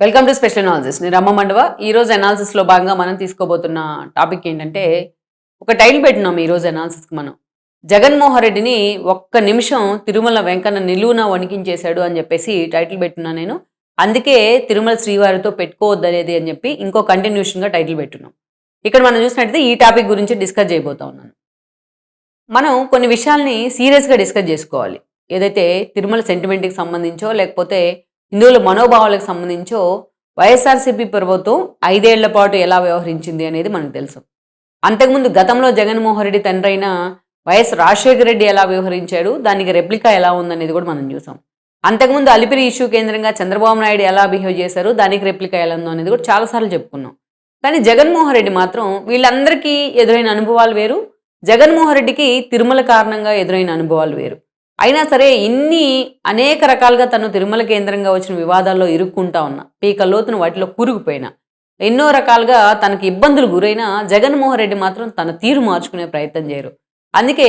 Welcome to special analysis నేను రమ్మ మండవ. ఈ రోజు భాగంగా మనం తీసుకోబోతున్న టాపిక్ ఏంటంటే ఒక టైటిల్ పెట్టినాం ఈ రోజు మనం. జగన్మోహన్ రెడ్డిని ఒక్క నిమిషం తిరుమల వెంకన్న నిలువున వణికించేశాడు అని చెప్పేసి టైటిల్ పెట్టినా నేను. అందుకే తిరుమల శ్రీవారితో పెట్టుకోవద్దనేది అని చెప్పి ఇంకో కంటిన్యూషన్గా టైటిల్ పెట్టున్నాం. ఇక్కడ మనం చూసినట్టయితే ఈ టాపిక్ గురించి డిస్కస్ చేయబోతా ఉన్నాను. మనం కొన్ని విషయాల్ని సీరియస్గా డిస్కస్ చేసుకోవాలి. ఏదైతే తిరుమల సెంటిమెంట్కి సంబంధించో లేకపోతే హిందువుల మనోభావాలకు సంబంధించో వైఎస్ఆర్సీపీ ప్రభుత్వం ఐదేళ్ళ పాటు ఎలా వ్యవహరించింది అనేది మనకు తెలుసు. అంతకుముందు గతంలో జగన్మోహన్ రెడ్డి తండ్రైన వైఎస్ రాజశేఖర రెడ్డి ఎలా వ్యవహరించాడు దానికి రెప్లికా ఎలా ఉందనేది కూడా మనం చూసాం. అంతకుముందు అలిపిరి ఇష్యూ కేంద్రంగా చంద్రబాబు నాయుడు ఎలా బిహేవ్ చేశారు దానికి రెప్లికా ఎలా ఉందో అనేది కూడా చాలాసార్లు చెప్పుకున్నాం. కానీ జగన్మోహన్ రెడ్డి మాత్రం వీళ్ళందరికీ ఎదురైన అనుభవాలు వేరు జగన్మోహన్ రెడ్డికి తిరుమల కారణంగా ఎదురైన అనుభవాలు వేరు. అయినా సరే ఇన్ని అనేక రకాలుగా తను తిరుమల కేంద్రంగా వచ్చిన వివాదాల్లో ఇరుక్కుంటా ఉన్నా పీక వాటిలో కూరుకుపోయినా ఎన్నో రకాలుగా తనకి ఇబ్బందులు గురైనా జగన్మోహన్ రెడ్డి మాత్రం తన తీరు మార్చుకునే ప్రయత్నం చేయరు. అందుకే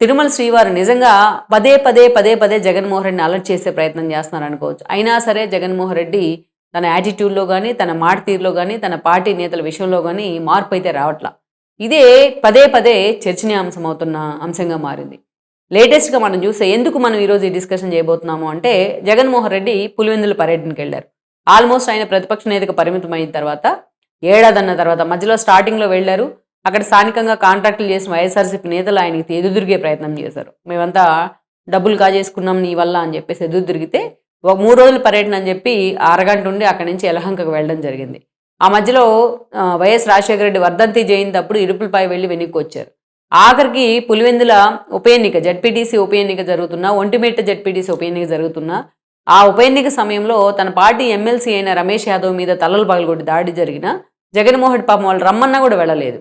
తిరుమల శ్రీవారు నిజంగా పదే పదే పదే పదే జగన్మోహన్ రెడ్డిని అలర్ట్ చేసే ప్రయత్నం చేస్తున్నారు అనుకోవచ్చు. అయినా సరే జగన్మోహన్ రెడ్డి తన యాటిట్యూడ్లో కానీ తన మాట తీరులో కానీ తన పార్టీ నేతల విషయంలో కానీ మార్పు అయితే రావట్లా. ఇదే పదే పదే చర్చనీయాంశం అవుతున్న అంశంగా మారింది. లేటెస్ట్గా మనం చూస్తే ఎందుకు మనం ఈరోజు ఈ డిస్కషన్ చేయబోతున్నాము అంటే జగన్మోహన్ రెడ్డి పులివెందుల పర్యటనకి వెళ్ళారు. ఆల్మోస్ట్ ఆయన ప్రతిపక్ష నేతకు పరిమితం అయిన తర్వాత ఏడాదన్న తర్వాత మధ్యలో స్టార్టింగ్లో వెళ్ళారు. అక్కడ స్థానికంగా కాంట్రాక్టులు చేసిన వైఎస్ఆర్సీపీ నేతలు ఆయనకి ఎదురుదిరిగే ప్రయత్నం చేశారు. మేమంతా డబ్బులు కాజేసుకున్నాం నీ వల్ల అని చెప్పేసి ఎదురు తిరిగితే ఒక మూడు రోజుల పర్యటన అని చెప్పి అరగంట ఉండి అక్కడి నుంచి ఎలహంకకు వెళ్ళడం జరిగింది. ఆ మధ్యలో వైఎస్ రాజశేఖర రెడ్డి వర్ధంతి జయంతి అప్పుడు ఇరుపులపై వెళ్ళి వెనక్కి వచ్చారు ఆఖరికి పులివెందుల ఉప ఎన్నిక జడ్పీటీసీ ఉప ఎన్నిక జరుగుతున్నా ఒంటిమిట్ట జడ్పీటీసీ ఉప ఎన్నిక జరుగుతున్నా ఆ ఉప ఎన్నిక సమయంలో తన పార్టీ ఎమ్మెల్సీ అయిన రమేష్ యాదవ్ మీద తలలు పగలగొట్టి దాడి జరిగిన జగన్మోహన్ రెడ్డి పాపం వాళ్ళు రమ్మన్నా కూడా వెళ్ళలేదు.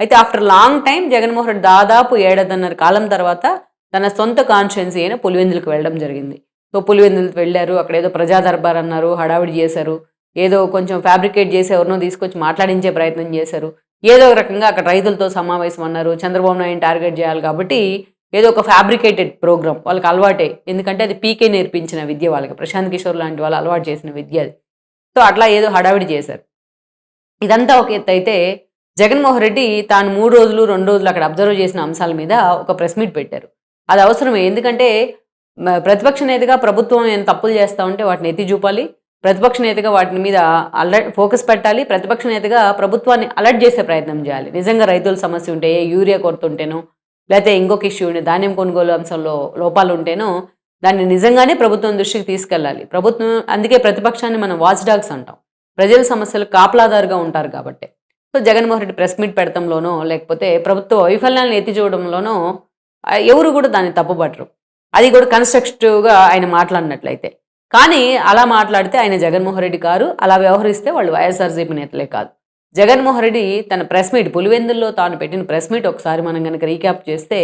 అయితే after long time Jaganmohan Reddy దాదాపు ఏడాదిన్నర కాలం తర్వాత తన సొంత కాన్స్టిట్యున్సీ అయిన పులివెందులకు వెళ్ళడం జరిగింది. సో పులివెందులకు వెళ్ళారు అక్కడ ఏదో ప్రజా దర్బార్ అన్నారు హడావిడి చేశారు ఏదో కొంచెం ఫ్యాబ్రికేట్ చేసి ఎవరినో తీసుకొచ్చి మాట్లాడించే ప్రయత్నం చేశారు. ఏదో ఒక రకంగా అక్కడ రైతులతో సమావేశం అన్నారు చంద్రబాబు నాయుడు టార్గెట్ చేయాలి కాబట్టి ఏదో ఒక ఫ్యాబ్రికేటెడ్ ప్రోగ్రామ్ వాళ్ళకి అలవాటే. ఎందుకంటే అది పీకే నేర్పించిన విద్య వాళ్ళకి. ప్రశాంత్ కిషోర్ లాంటి వాళ్ళు అలవాటు చేసిన విద్య అది. సో అట్లా ఏదో హడావిడి చేశారు. ఇదంతా ఒక ఎత్తు అయితే జగన్మోహన్ రెడ్డి తాను మూడు రోజులు రెండు రోజులు అక్కడ అబ్జర్వ్ చేసిన అంశాల మీద ఒక ప్రెస్ మీట్ పెట్టారు. అది అవసరమే. ఎందుకంటే ప్రతిపక్ష నేతగా ప్రభుత్వం ఏం తప్పులు చేస్తూ ఉంటే వాటిని ఎత్తి చూపాలి. ప్రతిపక్ష నేతగా వాటి మీద అలర్ట్ ఫోకస్ పెట్టాలి. ప్రతిపక్ష నేతగా ప్రభుత్వాన్ని అలర్ట్ చేసే ప్రయత్నం చేయాలి. నిజంగా రైతుల సమస్య ఉంటే ఏ యూరియా కొరత ఉంటేనో లేకపోతే ఇంకొక ఇష్యూ ఉంటే ధాన్యం కొనుగోలు అంశంలో లోపాలు ఉంటేనో దాన్ని నిజంగానే ప్రభుత్వం దృష్టికి తీసుకెళ్ళాలి. ప్రభుత్వం అందుకే ప్రతిపక్షాన్ని మనం వాచ్ డాగ్స్ అంటాం. ప్రజల సమస్యలు కాపలాదారుగా ఉంటారు కాబట్టి. So Jaganmohan Reddy press meet పెడతంలోనో లేకపోతే ప్రభుత్వ వైఫల్యాలను ఎత్తి చూడడంలోనో ఎవరు కూడా దాన్ని తప్పుపట్టరు. అది కూడా కన్స్ట్రక్టివ్గా ఆయన మాట్లాడినట్లయితే కానీ అలా మాట్లాడితే ఆయన జగన్మోహన్ రెడ్డి కారు అలా వ్యవహరిస్తే వాళ్ళు వైఎస్ఆర్సీపీ నేతలే కాదు. జగన్మోహన్ రెడ్డి తన ప్రెస్ మీట్ పులివెందుల్లో తాను పెట్టిన ప్రెస్ మీట్ ఒకసారి మనం కనుక రీక్యాప్ చేస్తే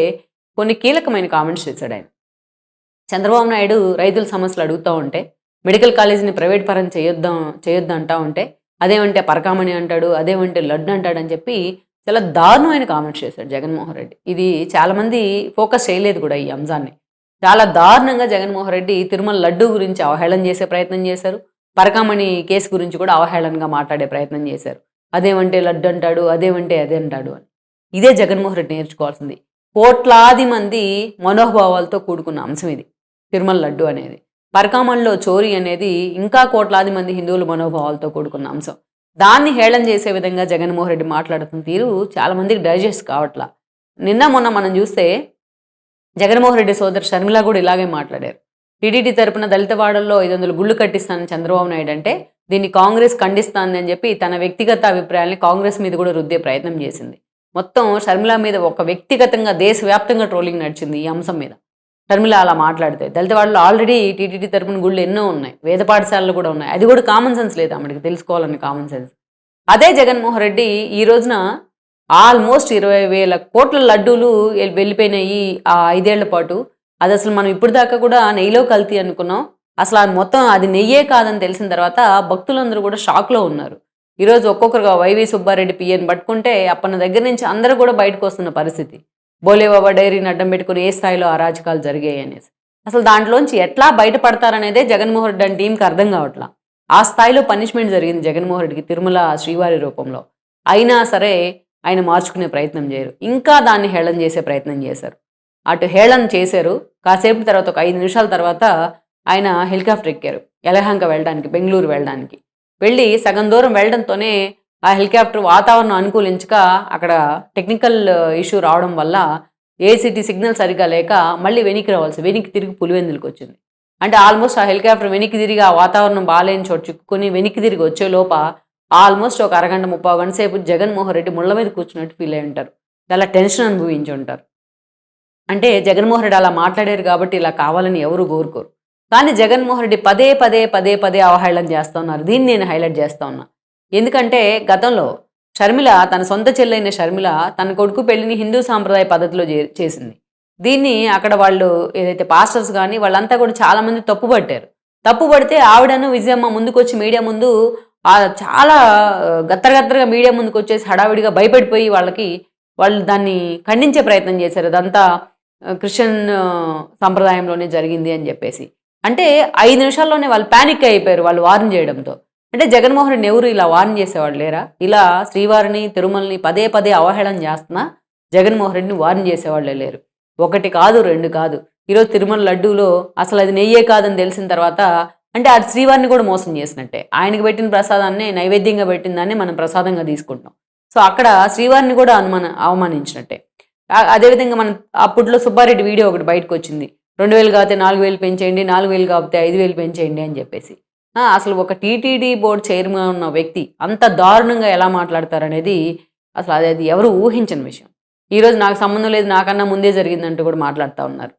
కొన్ని కీలకమైన కామెంట్స్ చేశాడు ఆయన. చంద్రబాబు నాయుడు రైతుల సమస్యలు అడుగుతూ ఉంటే మెడికల్ కాలేజీని ప్రైవేట్ పరం చేయొద్దాం చేయొద్దు అంటా ఉంటే అదేమంటే పరకామణి అంటాడు అదేమంటే లడ్డు అంటాడు అని చెప్పి చాలా దారుణమైన కామెంట్స్ చేశాడు జగన్మోహన్ రెడ్డి. ఇది చాలామంది ఫోకస్ చేయలేదు కూడా ఈ అంశాన్ని. చాలా దారుణంగా జగన్మోహన్ రెడ్డి తిరుమల లడ్డు గురించి అవహేళన చేసే ప్రయత్నం చేశారు. పరకామణి కేసు గురించి కూడా అవహేళనగా మాట్లాడే ప్రయత్నం చేశారు. అదేమంటే లడ్డు అంటాడు అదేమంటే అదే అంటాడు అని. ఇదే జగన్మోహన్ రెడ్డి నేర్చుకోవాల్సింది. కోట్లాది మంది మనోభావాలతో కూడుకున్న అంశం ఇది తిరుమల లడ్డు అనేది. పరకామణిలో చోరీ అనేది ఇంకా కోట్లాది మంది హిందువుల మనోభావాలతో కూడుకున్న అంశం. దాన్ని హేళన చేసే విధంగా జగన్మోహన్ రెడ్డి మాట్లాడుతున్న తీరు చాలా మందికి డైజెస్ట్ కావట్లా. నిన్న మొన్న మనం చూస్తే జగన్మోహన్ రెడ్డి సోదరు షర్మిల కూడా ఇలాగే మాట్లాడారు. టీడీటీ తరపున దళిత వాడల్లో ఐదు వందలు గుళ్ళు కట్టిస్తానని చంద్రబాబు నాయుడు అంటే దీన్ని కాంగ్రెస్ ఖండిస్తాంది అని చెప్పి తన వ్యక్తిగత అభిప్రాయాల్ని కాంగ్రెస్ మీద కూడా రుద్దే ప్రయత్నం చేసింది. మొత్తం షర్మిల మీద ఒక వ్యక్తిగతంగా దేశవ్యాప్తంగా ట్రోలింగ్ నడిచింది ఈ అంశం మీద. షర్మిల అలా మాట్లాడితే దళిత వాళ్ళు ఆల్రెడీ టీటీడీ తరపున గుళ్ళు ఎన్నో ఉన్నాయి. వేద పాఠశాలలు కూడా ఉన్నాయి. అది కూడా కామన్ సెన్స్ లేదు ఆమెకి తెలుసుకోవాలని కామన్ సెన్స్ అదే జగన్మోహన్ రెడ్డి ఈ రోజున ఆల్మోస్ట్ ఇరవై వేల కోట్ల లడ్డూలు వెళ్ళిపోయినాయి ఆ ఐదేళ్ళ పాటు. అది అసలు మనం ఇప్పుడు దాకా కూడా నెయ్యిలో కల్తీ అనుకున్నాం. అసలు అది మొత్తం అది నెయ్యే కాదని తెలిసిన తర్వాత భక్తులందరూ కూడా షాక్లో ఉన్నారు. ఈరోజు ఒక్కొక్కరుగా వైవి సుబ్బారెడ్డి పిఎన్ పట్టుకుంటే అప్పన్న దగ్గర నుంచి అందరూ కూడా బయటకు వస్తున్న పరిస్థితి. బోలేబాబా డైరీని అడ్డం పెట్టుకుని ఏ స్థాయిలో అరాచకాలు జరిగాయి అనేసి. అసలు దాంట్లోంచి ఎట్లా బయటపడతారనేదే జగన్మోహన్ రెడ్డి టీంకి అర్థం కావట్లా. ఆ స్థాయిలో పనిష్మెంట్ జరిగింది జగన్మోహన్ రెడ్డికి తిరుమల శ్రీవారి రూపంలో. అయినా సరే ఆయన మార్చుకునే ప్రయత్నం చేయరు. ఇంకా దాన్ని హేళన చేసే ప్రయత్నం చేశారు. అటు హేళన చేశారు. కాసేపు తర్వాత ఒక ఐదు నిమిషాల తర్వాత ఆయన హెలికాప్టర్ ఎక్కారు. యలహంక వెళ్ళడానికి బెంగళూరు వెళ్ళడానికి. వెళ్ళి సగం దూరం వెళ్ళడంతోనే ఆ హెలికాప్టర్ వాతావరణం అనుకూలించక అక్కడ టెక్నికల్ ఇష్యూ రావడం వల్ల ఏసీటీ సిగ్నల్ సరిగా లేక మళ్ళీ వెనక్కి రావాల్సి వెనక్కి తిరిగి పులివెందులకు వచ్చింది. అంటే ఆల్మోస్ట్ ఆ హెలికాప్టర్ వెనక్కి తిరిగి ఆ వాతావరణం బాగాలేని చోటు చిక్కుకొని వెనక్కి తిరిగి వచ్చే లోప ఆల్మోస్ట్ ఒక అరగంట ముప్పై గంట సేపు జగన్మోహన్ రెడ్డి ముళ్ళ మీద కూర్చున్నట్టు ఫీల్ అయి ఉంటారు. చాలా టెన్షన్ అనుభవించి ఉంటారు. అంటే జగన్మోహన్ రెడ్డి అలా మాట్లాడారు కాబట్టి ఇలా కావాలని ఎవరు కోరుకోరు. కానీ జగన్మోహన్ రెడ్డి పదే పదే పదే పదే అవహేళన చేస్తూ ఉన్నారు. దీన్ని నేను హైలైట్ చేస్తా ఉన్నా. ఎందుకంటే గతంలో షర్మిల తన సొంత చెల్లైన షర్మిల తన కొడుకు పెళ్ళిని హిందూ సాంప్రదాయ పద్ధతిలో చేసింది. దీన్ని అక్కడ వాళ్ళు ఏదైతే పాస్టర్స్ కానీ వాళ్ళంతా కూడా చాలా మంది తప్పుపట్టారు. తప్పుపడితే ఆవిడను విజయమ్మ ముందుకొచ్చి మీడియా ముందు చాలా గత్తరగత్తరగా మీడియా ముందుకు వచ్చేసి హడావిడిగా భయపడిపోయి వాళ్ళకి వాళ్ళు దాన్ని ఖండించే ప్రయత్నం చేశారు. అదంతా క్రిస్టియన్ సంప్రదాయంలోనే జరిగింది అని చెప్పేసి. అంటే ఐదు నిమిషాల్లోనే వాళ్ళు ప్యానిక్ అయిపోయారు వాళ్ళు వార్న్ చేయడంతో. అంటే జగన్మోహన్ రెడ్డి ఎవరు ఇలా వార్న్ చేసేవాళ్ళు లేరా? ఇలా శ్రీవారిని తిరుమలని పదే పదే అవహేళన చేస్తున్నా జగన్మోహన్ రెడ్డిని వార్న్ చేసేవాళ్ళే లేరు. ఒకటి కాదు రెండు కాదు. ఈరోజు తిరుమల లడ్డూలో అసలు అది నెయ్యే కాదని తెలిసిన తర్వాత అంటే అది శ్రీవారిని కూడా మోసం చేసినట్టే. ఆయనకు పెట్టిన ప్రసాదాన్ని నైవేద్యంగా పెట్టిందాన్ని మనం ప్రసాదంగా తీసుకుంటాం సో అక్కడ శ్రీవారిని కూడా అనుమాన అవమానించినట్టే. అదేవిధంగా మనం అప్పట్లో సుబ్బారెడ్డి వీడియో ఒకటి బయటకు వచ్చింది. రెండు వేలు కాకపోతే నాలుగు వేలు పెంచేయండి నాలుగు వేలు కాకపోతే ఐదు వేలు పెంచేయండి అని చెప్పేసి. అసలు ఒక టీటీడీ బోర్డు చైర్మన్ ఉన్న వ్యక్తి అంత దారుణంగా ఎలా మాట్లాడతారనేది అసలు అది అది ఎవరు ఊహించని విషయం. ఈరోజు నాకు సంబంధం లేదు నాకన్నా ముందే జరిగిందంటూ కూడా మాట్లాడుతూ ఉన్నారు.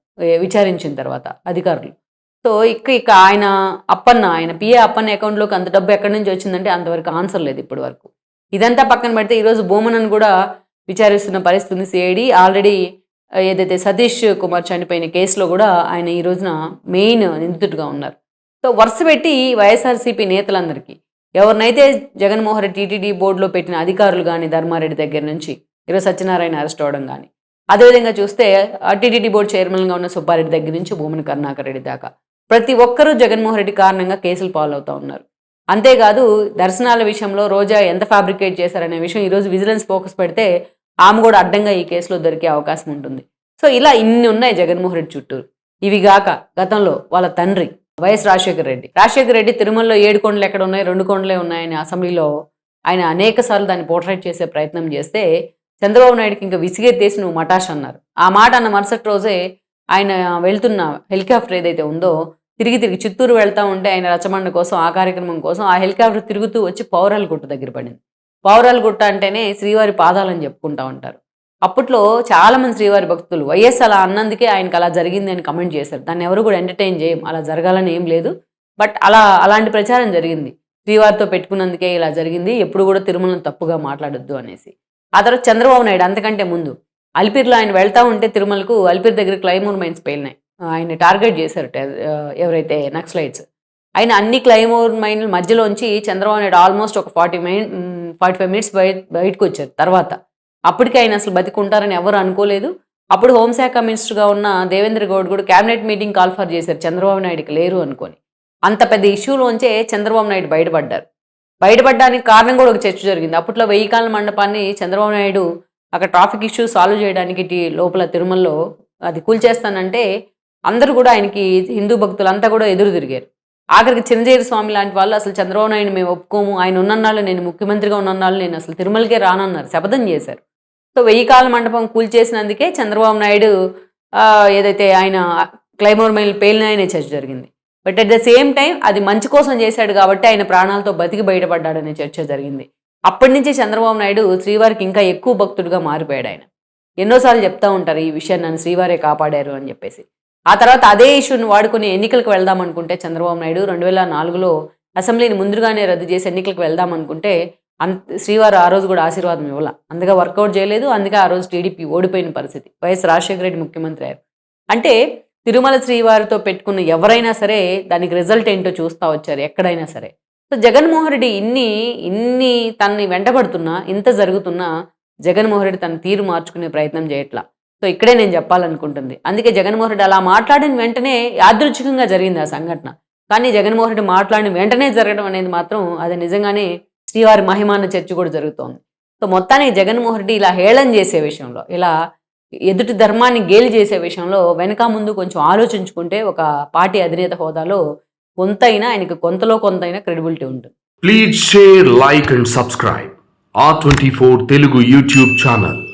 విచారించిన తర్వాత అధికారులు. సో ఇక ఇక ఆయన అప్పన్న ఆయన పిఏ అప్పన్న అకౌంట్లోకి అంత డబ్బు ఎక్కడి నుంచి వచ్చిందంటే అంతవరకు ఆన్సర్ లేదు ఇప్పటి వరకు. ఇదంతా పక్కన పెడితే ఈరోజు భూమనను కూడా విచారిస్తున్న పరిస్థితి ఉంది. సిఐడి ఆల్రెడీ ఏదైతే సతీష్ కుమార్ చనిపోయిన కేసులో కూడా ఆయన ఈ రోజున మెయిన్ నిందితుడిగా ఉన్నారు. సో వరుస పెట్టి వైఎస్ఆర్సీపీ నేతలందరికీ ఎవరినైతే జగన్మోహన్ రెడ్డి టీటీడీ బోర్డులో పెట్టిన అధికారులు కానీ ధర్మారెడ్డి దగ్గర నుంచి ఈరోజు సత్యనారాయణ అరెస్ట్ అవడం కానీ అదేవిధంగా చూస్తే టీటీడీ బోర్డు చైర్మన్గా ఉన్న సుబ్బారెడ్డి దగ్గర నుంచి భూమన కరుణాకర్ రెడ్డి దాకా. ప్రతి ఒక్కరూ జగన్మోహన్ రెడ్డి కారణంగా కేసులు పాలవుతూ ఉన్నారు. అంతేకాదు దర్శనాల విషయంలో రోజా ఎంత ఫ్యాబ్రికేట్ చేశారనే విషయం ఈరోజు విజిలెన్స్ ఫోకస్ పెడితే ఆమె కూడా అడ్డంగా ఈ కేసులో దొరికే అవకాశం ఉంటుంది. సో ఇలా ఇన్ని ఉన్నాయి జగన్మోహన్ రెడ్డి చుట్టూరు. ఇవి గాక గతంలో వాళ్ళ తండ్రి వైఎస్ రాజశేఖర రెడ్డి. రాజశేఖర రెడ్డి తిరుమలలో ఏడు కొండలు ఎక్కడ ఉన్నాయి రెండు కొండలే ఉన్నాయని అసెంబ్లీలో ఆయన అనేక సార్లు దాన్ని పోర్ట్రేట్ చేసే ప్రయత్నం చేస్తే చంద్రబాబు నాయుడుకి ఇంకా విసిగెత్తేసి నువ్వు మటాష్ అన్నారు. ఆ మాట అన్న మరుసటి రోజే ఆయన వెళ్తున్న హెలికాప్టర్ ఏదైతే ఉందో తిరిగి తిరిగి చిత్తూరు వెళ్తా ఉంటే ఆయన రచమండ కోసం ఆ కార్యక్రమం కోసం ఆ హెలికాప్టర్ తిరుగుతూ వచ్చి పౌరాల గుట్ట దగ్గర పడింది. పౌరాల గుట్ట అంటేనే శ్రీవారి పాదాలని చెప్పుకుంటా ఉంటారు. అప్పట్లో చాలామంది శ్రీవారి భక్తులు వైఎస్ అలా అన్నందుకే ఆయనకు అలా జరిగింది అని కమెంట్ చేశారు. దాన్ని ఎవరు కూడా ఎంటర్టైన్ చేయం అలా జరగాలని ఏం లేదు. బట్ అలా అలాంటి ప్రచారం జరిగింది. శ్రీవారితో పెట్టుకున్నందుకే ఇలా జరిగింది ఎప్పుడు కూడా తిరుమలను తప్పుగా మాట్లాడొద్దు అనేసి. ఆ తర్వాత చంద్రబాబు నాయుడు అంతకంటే ముందు అల్పిర్లో ఆయన వెళ్తా ఉంటే తిరుమలకు అల్పిర్ దగ్గర క్లైమోర్ మైన్స్ పేలినాయి ఆయన టార్గెట్ చేశారు ఎవరైతే నక్సలైట్స్. ఆయన అన్ని క్లైమోర్ మైన్ మధ్యలోంచి చంద్రబాబు నాయుడు ఆల్మోస్ట్ ఒక forty mine forty five minutes బయట బయటకు వచ్చారు తర్వాత. అప్పటికే ఆయన అసలు బతికుంటారని ఎవరు అనుకోలేదు. అప్పుడు హోంశాఖ మినిస్టర్గా ఉన్న దేవేంద్ర గౌడ్ కూడా క్యాబినెట్ మీటింగ్ కాల్ఫర్ చేశారు చంద్రబాబు నాయుడుకి లేరు అనుకొని. అంత పెద్ద ఇష్యూలోంచే చంద్రబాబు నాయుడు బయటపడ్డారు. బయటపడడానికి కారణం కూడా ఒక చర్చ జరిగింది. అప్పట్లో వెయ్యి కాల మండపాన్ని చంద్రబాబు నాయుడు అక్కడ ట్రాఫిక్ ఇష్యూ సాల్వ్ చేయడానికి లోపల తిరుమలలో అది కూల్చేస్తానంటే అందరూ కూడా ఆయనకి హిందూ భక్తులంతా కూడా ఎదురు తిరిగారు. ఆఖరికి చిరంజీవి స్వామి లాంటి వాళ్ళు అసలు చంద్రబాబు నాయుడు మేము ఒప్పుకోము ఆయన ఉన్నన్నాళ్ళు నేను ముఖ్యమంత్రిగా ఉన్నన్నాళ్ళు నేను అసలు తిరుమలకే రానన్నారు శపథం చేశారు. సో వెయ్యి కాల మండపం కూల్చేసినందుకే చంద్రబాబు నాయుడు ఏదైతే ఆయన క్లైమోర్ మైల్ పేలినాయనే చర్చ జరిగింది. But at the same time అది మంచి కోసం చేశాడు కాబట్టి ఆయన ప్రాణాలతో బతికి బయటపడ్డాడనే చర్చ జరిగింది. అప్పటి నుంచి చంద్రబాబు నాయుడు శ్రీవారికి ఇంకా ఎక్కువ భక్తుడిగా మారిపోయాడు ఆయన. ఎన్నోసార్లు చెప్తా ఉంటారు ఈ విషయాన్ని నన్ను శ్రీవారే కాపాడారు అని చెప్పేసి. ఆ తర్వాత అదే ఇష్యూని వాడుకొని ఎన్నికలకు వెళ్దాం అనుకుంటే చంద్రబాబు నాయుడు రెండు వేల నాలుగులో అసెంబ్లీని ముందుగానే రద్దు చేసి ఎన్నికలకు వెళ్దాం అనుకుంటే అంత శ్రీవారు ఆ రోజు కూడా ఆశీర్వాదం ఇవ్వాల. అందుకే వర్కౌట్ చేయలేదు అందుకే ఆ రోజు టీడీపీ ఓడిపోయిన పరిస్థితి. వైఎస్ రాజశేఖర రెడ్డి ముఖ్యమంత్రి అయ్యారు. అంటే తిరుమల శ్రీవారితో పెట్టుకున్న ఎవరైనా సరే దానికి రిజల్ట్ ఏంటో చూస్తూ వచ్చారు ఎక్కడైనా సరే. సో జగన్మోహన్ రెడ్డి ఇన్ని ఇన్ని తనని వెంటబడుతున్నా ఇంత జరుగుతున్నా జగన్మోహన్ రెడ్డి తన తీరు మార్చుకునే ప్రయత్నం చేయట్లా. సో ఇక్కడే నేను చెప్పాలనుకుంటుంది. అందుకే జగన్మోహన్ రెడ్డి అలా మాట్లాడిన వెంటనే యాదృచ్ఛికంగా జరిగింది ఆ సంఘటన. కానీ జగన్మోహన్ రెడ్డి మాట్లాడిన వెంటనే జరగడం అనేది మాత్రం అది నిజంగానే శ్రీవారి మహిమాన చర్చ కూడా జరుగుతోంది. సో మొత్తానికి జగన్మోహన్ రెడ్డి ఇలా హేళన చేసే విషయంలో ఇలా ఎదుటి ధర్మాన్ని గేలి చేసే విషయంలో వెనక ముందు కొంచెం ఆలోచించుకుంటే ఒక పార్టీ అధినేత హోదాలో కొంత అయినా ఆయనకు కొంతలో కొంత అయినా క్రెడిబిలిటీ ఉంటుంది. Please share like and subscribe. ఆ twenty four Telugu YouTube channel.